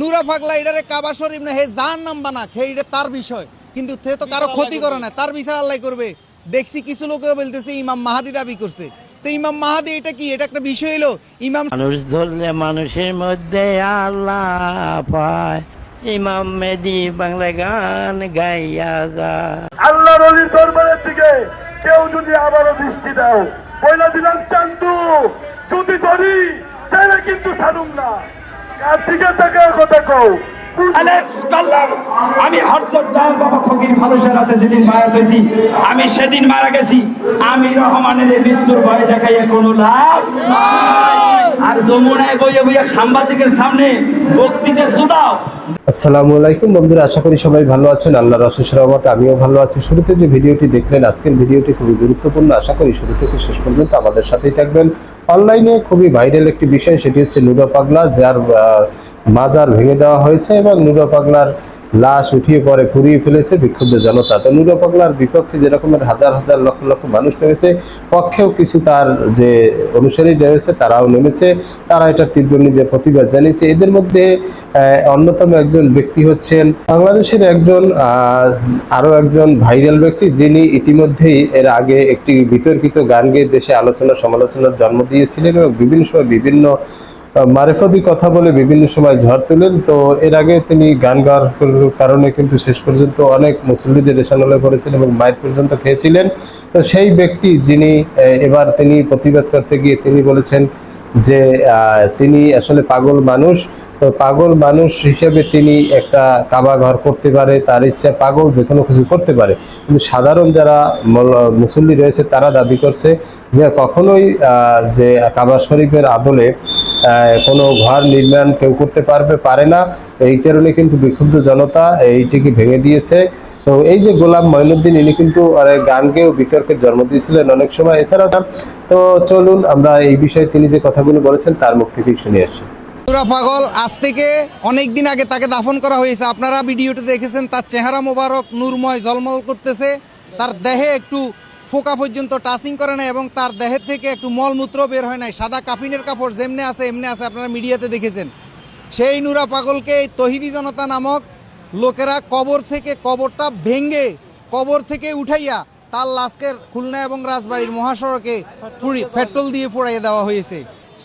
নুরা ফাগলা এটারে কাবা শরীফ না হে যার নাম বানাক হে এটা তার বিষয়। কিন্তু সে তো কারও ক্ষতি করে না তার বিচার আল্লাহ করবে। দেখছি কিছু লোকে বলতেছে ইমাম মাহাদি দাবি করছে। তো ইমাম মাহাদি এটা কি? এটা একটা বিষয় হলো ইমাম মানুষ ধরলে মানুষের মধ্যে আল্লাহ পায় ইমাম মেদি বাংলা গান গাইয়া যায় আল্লাহর অলির দরবারের দিকে কেউ যদি আবারও দৃষ্টি দাও বইলা দিলাম চান্দু। যদি ধরি তাহলে কিন্তু ছাড়ুম না। কার দিকে তাকে কথা কও আলেস করলাম আমি দয়াল বাবা ফকির ফালুসের হাতে যেদিন মারা গেছি, আমি সেদিন মারা গেছি। আমি রহমানের মৃত্যুর ভয় দেখাইয়া কোনো লাভ। আর যমুনায় বইয়ে বইয়ে সাংবাদিকের সামনে বক্তৃতা শুধাও আসসালামু আলাইকুম বন্ধুরা, আশা করি সবাই ভালো আছেন। আল্লাহ রসুল রহমতে আমিও ভালো আছি। শুরুতে যে ভিডিওটি দেখলেন, আজকের ভিডিওটি খুবই গুরুত্বপূর্ণ। আশা করি শুরু থেকে শেষ পর্যন্ত আমাদের সাথেই থাকবেন। অনলাইনে খুবই ভাইরাল একটি বিষয়, সেটি হচ্ছে নুরা পাগলা, যার মাজার ভেঙে দেওয়া হয়েছে এবং নুরা পাগলার লাশ উঠিয়ে পরে ঘুরিয়ে ফেলেছে বিক্ষুব্ধ জনতা। তো নুরা পাগলার বিপক্ষে যেরকমের হাজার হাজার লক্ষ লক্ষ মানুষ নেমেছে, পক্ষেও কিছু তার যে অনুসারী রয়েছে তারাও নেমেছে, তারা এটার তীব্র নিজের প্রতিবাদ জানিয়েছে। এদের মধ্যে অন্যতম একজন ব্যক্তি হচ্ছেন বাংলাদেশের একজন আরও একজন ভাইরাল ব্যক্তি যিনি ইতিমধ্যেই এর আগে একটি বিতর্কিত গান গেয়ে দেশে আলোচনা সমালোচনার জন্ম দিয়েছিলেন এবং বিভিন্ন সময় বিভিন্ন আহ, মারেফতি কথা বলে বিভিন্ন সময় ঝড় তুলেন। তো এর আগে তিনি গান গাওয়ার কারণে কিন্তু শেষ পর্যন্ত অনেক মুসল্লিদের রেশানলে করেছেন এবং মায়ের পর্যন্ত খেয়েছিলেন। তো সেই ব্যক্তি যিনি এবার তিনি প্রতিবাদ করতে গিয়ে তিনি বলেছেন যে তিনি আসলে পাগল মানুষ। তো পাগল মানুষ হিসেবে তিনি একটা কাবা ঘর করতে পারে তার ইচ্ছা পাগল যে কোনো কিছু করতে পারে। কিন্তু সাধারণ যারা মুসল্লি রয়েছে তারা দাবি করছে যে কখনোই যে কাবা শরীফের আদলে কোনো ঘর নির্মাণ কেউ করতে পারবে, পারে না। এই কারণে কিন্তু বিক্ষুব্ধ জনতা এইটিকে ভেঙে দিয়েছে। তো এই যে গোলাম মঈনুদ্দিন ইনি কিন্তু অনেক গান বিতর্কের জন্ম দিয়েছিলেন অনেক সময়। এছাড়াও তো চলুন, আমরা এই বিষয়ে তিনি যে কথাগুলো বলেছেন, তার মুখ থেকেই শুনে আসি। পাগল, আজ থেকে অনেক দিন আগে তাকে দাফন করা হয়েছে। আপনারা ভিডিওতে দেখেছেন, তার চেহারা মোবারক, নূরময় জলমল করতেছে। তার দেহে একটু ফোকা পর্যন্ত টাচিং করে না এবং তার দেহের থেকে একটু মলমূত্র বের হয় নাই। সাদা কাফিনের কাপড় যেমনে আছে, এমনি আছে আপনারা মিডিয়াতে দেখেছেন। সেই নুরা পাগলকে এই তহিদি জনতা নামক লোকেরা কবর থেকে কবরটা ভেঙ্গে কবর থেকে উঠাইয়া তার লাশকে খুলনা এবং রাজবাড়ির মহাসড়কে পেট্রোল দিয়ে পোড়াইয়ে দেওয়া হয়েছে।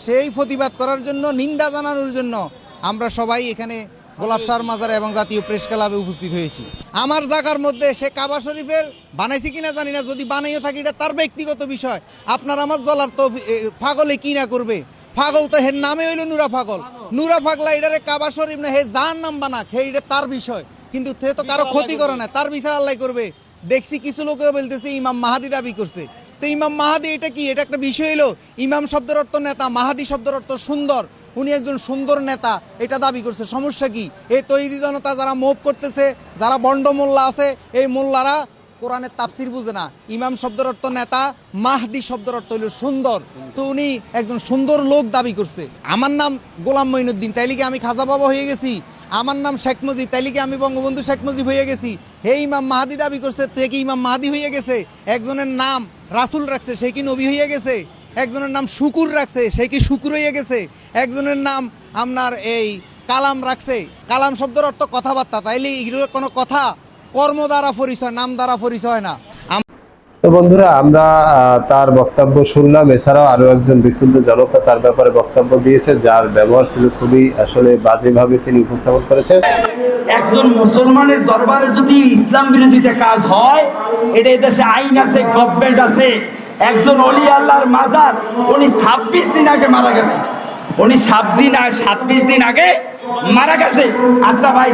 সেই প্রতিবাদ করার জন্য, নিন্দা জানানোর জন্য আমরা সবাই এখানে গোলাপ সার মাজারে এবং জাতীয় প্রেস ক্লাবে উপস্থিত হয়েছি। আমার জায়গার মধ্যে সে কাবা শরীফের বানাইছি কিনা জানি না যদি বানাইও থাকি এটা তার ব্যক্তিগত বিষয়। আপনার আমার জলার তো এ, পাগলে কি না করবে? পাগল তো হের নামে হইল নুরা পাগল। নুরা পাগলা এটারে কাবা শরীফ না হে যার নাম বানাক হে এটা তার বিষয়। কিন্তু সে তো কারও ক্ষতি করে না তার বিচার আল্লাহ করবে। দেখছি কিছু লোকে বলতেছে ইমাম মাহাদি দাবি করছে। তো ইমাম মাহাদি এটা কি? এটা একটা বিষয় হলো ইমাম শব্দের অর্থ নেতা মাহাদি শব্দের অর্থ সুন্দর। উনি একজন সুন্দর নেতা, এটা দাবি করছে। সমস্যা কি? এই তৈরি জনতা যারা মোভ করতেছে, যারা বন্ড মোল্লা আছে, এই মোল্লারা কোরআনের তাফসির বুঝে না। ইমাম শব্দের অর্থ নেতা, মাহদি শব্দের অর্থ হইল সুন্দর। তো উনি একজন সুন্দর লোক দাবি করছে। আমার নাম গোলাম মঈনুদ্দিন, তাইলে কি আমি খাজা বাবা হয়ে গেছি? আমার নাম শেখ মুজিব, তাইলে কি আমি বঙ্গবন্ধু শেখ মুজিব হয়ে গেছি? হে ইমাম মাহাদি দাবি করছে তে কি ইমাম মাহাদি হয়ে গেছে? একজনের নাম রাসুল রাখছে, সে কি নবী হয়ে গেছে? একজনের নাম শুকুর রাখছে সে কি শুকুর হয়ে গেছে? একজনের নাম আপনার এই কালাম রাখছে। কালাম শব্দের অর্থ কথাবার্তা তাইলে এগুলো কোনো কথা কর্ম দ্বারা পরিচয় নাম দ্বারা পরিচয় না। তো বন্ধুরা আমরা তার বক্তব্য শুনলাম। এছাড়াও আরও একজন বিক্ষুব্ধ জনতা তার ব্যাপারে বক্তব্য দিয়েছে যার ব্যবহার ছিল খুবই আসলে বাজেভাবে তিনি উপস্থাপন করেছেন। একজন মুসলমানের দরবারে যদি ইসলাম বিরোধিতা কাজ হয় এটা এই দেশে আইন আছে গভর্নমেন্ট আছে। একজন অলি আল্লাহর মাজার উনি ছাব্বিশ দিন আগে মারা গেছে। উনি সাত দিন আর ছাব্বিশ দিন আগে মারা গেছে। আচ্ছা ভাই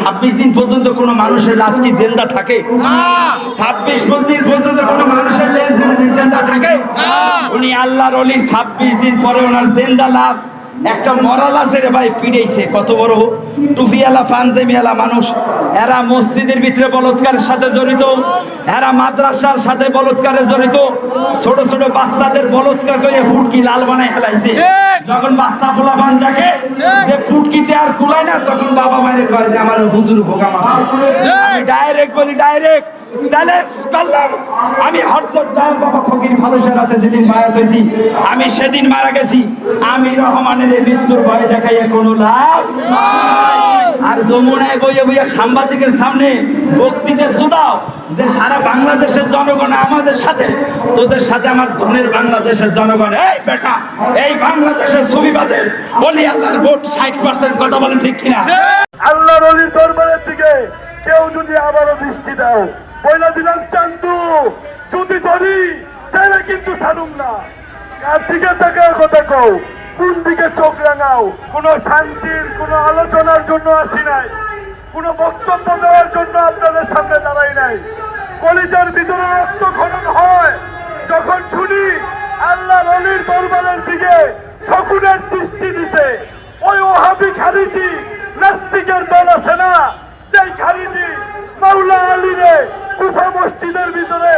ছাব্বিশ দিন পর্যন্ত কোনো মানুষের লাশ কি জেন্দা থাকে? ছাব্বিশ দিন পর্যন্ত কোনো মানুষের জেন্দা থাকে? উনি আল্লাহর অলি ছাব্বিশ দিন পরে ওনার জেন্দা লাশ একটা মরা রে ভাই পিড়েছে কত বড় টুপিয়ালা পাঞ্জাবিয়ালা মানুষ এরা মসজিদের ভিতরে বলৎকারের সাথে জড়িত এরা মাদ্রাসার সাথে বলৎকারে জড়িত। ছোট ছোট বাচ্চাদের বলৎকার করে ফুটকি লাল বানায় হেলাইছে যখন বাচ্চা ফোলা বান দেখে যে ফুটকিতে আর কুলায় না তখন বাবা মায়ের কয় যে আমার হুজুর ভোগাম আছে। ডাইরেক্ট বলি ডাইরেক্ট আমি মারা গেছি আমি সেদিন মারা গেছি। আমি রহমানের মৃত্যুর ভয় দেখাইয়া কোনো লাভ নাই। যমুনায় বইয়ে বইয়ে সাংবাদিকের সামনে বক্তৃতা শোনাও যে সারা বাংলাদেশের জনগণ আমাদের সাথে, তোদের সাথে আমার ধনের বাংলাদেশের জনগণ। এই বেটা, এই বাংলাদেশের সুবিবাদের বলি আল্লাহর ভোট ষাট পার্সেন্ট কথা বলেন ঠিক কিনা? আল্লাহর দরবারের দিকে কেউ যদি আবারও দৃষ্টি দাও বইলা দিলাম চান্দু। যদি ধরি তাহলে কিন্তু ছাড়ুম না। কার দিকে তাকার কথা কও, কোন দিকে চোখ রাঙাও? কোনো শান্তির, কোনো আলোচনার জন্য আসি নাই। কোনো বক্তব্য দেওয়ার জন্য আপনাদের সামনে দাঁড়াই নাই। কলিজার ভিতরে রক্ত খনন হয়। যখন শুনি, আল্লাহ অলির দরবারের দিকে শকুনের দৃষ্টি দিতে ওই ওহাবি খারিজি নাস্তিকের দল আছে না? যেই খারিজি মাওলা আলীরে কুফা মসজিদের ভিতরে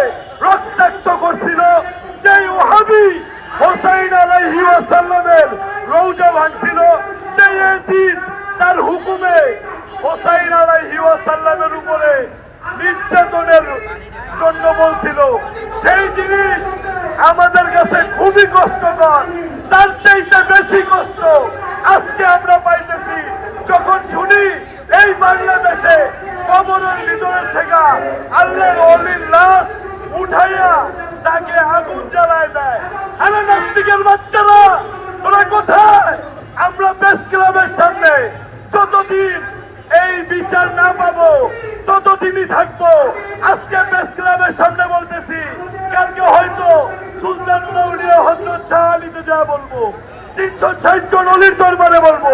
রক্তাক্ত করছিল, যেই ওহাবি হোসাইন আলাইহি ওয়াসাল্লামের রৌজা ভাঙছিল, যেই এজিদ তার হুকুমে হোসাইন আলাইহি ওয়াসাল্লামের উপরে নির্যাতনের জন্য বলছিল, সেই জিনিস আমাদের কাছে খুবই কষ্টকর, তার চাইতে বেশি কষ্ট আজকে আমরা পাইতেছি। যখন শুনি বাংলাদেশে কবরের ভিতরের থেকে আল্লাহ অলির লাশ উঠাইয়া তাকে আগুন জ্বালায় দেয়। নাস্তিকের বাচ্চারা, তোরা কোথায়? আমরা প্রেস ক্লাবের সামনে যতদিন এই বিচার না পাবো, ততদিনই থাকব। আজকে প্রেস ক্লাবের সামনে বলতেছি, কালকে হয়তো সুলতানুল আউলিয়া হজরত শাহ আলীতে যা বলব, তিনশো ষাট জন অলির দরবারে বলব,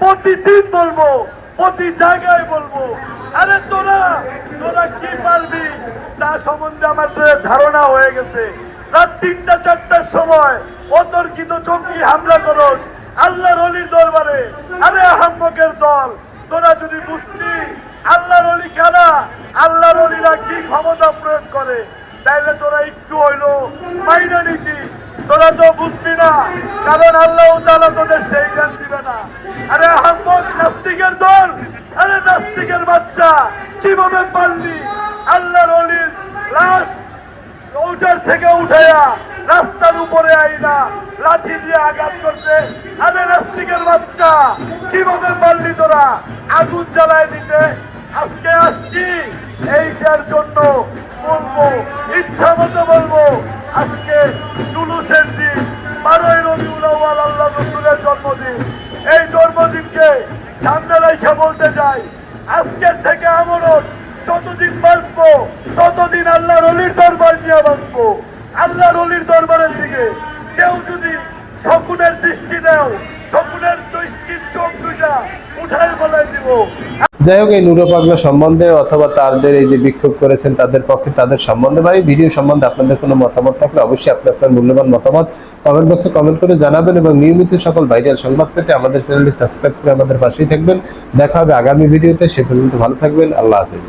প্রতিদিন বলব প্রতি জায়গায় বলব, আরে তোরা তোরা কি পারবি? তা সম্বন্ধে আমাদের ধারণা হয়ে গেছে। রাত তিনটা, চারটার সময় অতর্কিত চমকি হামলা করস আল্লাহর অলির দরবারে। আরে আহম্মকের দল, তোরা যদি বুঝতি আল্লাহর অলি কারা, আল্লাহর অলিরা কি ক্ষমতা প্রয়োগ করে, তাইলে তোরা একটু হইল মাইনা নিতি তোরা তো বুঝবি না, কারণ আল্লাহ তোদের সেই জ্ঞান দিবে না। আরে আহম্মদ নাস্তিকের দল, আরে নাস্তিকের বাচ্চা, কীভাবে পারলি? আল্লাহর অলির লাশ ওটার থেকে উঠাইয়া রাস্তার উপরে আইনা, লাঠি দিয়ে আঘাত করতে আরে নাস্তিকের বাচ্চা, কীভাবে পারলি তোরা? আগুন জ্বালায় দিতে। আজকে আসছি, এইটার জন্য আমরণ যতদিন বাঁচবো, ততদিন আল্লাহ রলির দরবার নিয়ে বাঁচবো। আল্লাহ রলির দরবারের দিকে কেউ যদি শকুনের দৃষ্টি দেও শকুনের দৃষ্টির চোখ দুইটা উঠায় বলে দিব। যাই হোক, এই নুরো পাগলা সম্বন্ধে অথবা তাদের এই যে বিক্ষোভ করেছেন, তাদের পক্ষে তাদের সম্বন্ধে বা এই ভিডিও সম্বন্ধে আপনাদের কোনো মতামত থাকলে অবশ্যই আপনি আপনার মূল্যবান মতামত কমেন্ট বক্সে কমেন্ট করে জানাবেন এবং নিয়মিত সকল ভাইরাল সংবাদ পেতে আমাদের চ্যানেলটি সাবস্ক্রাইব করে আমাদের পাশেই থাকবেন। দেখা হবে আগামী ভিডিওতে, সে পর্যন্ত ভালো থাকবেন, আল্লাহ হাফিজ।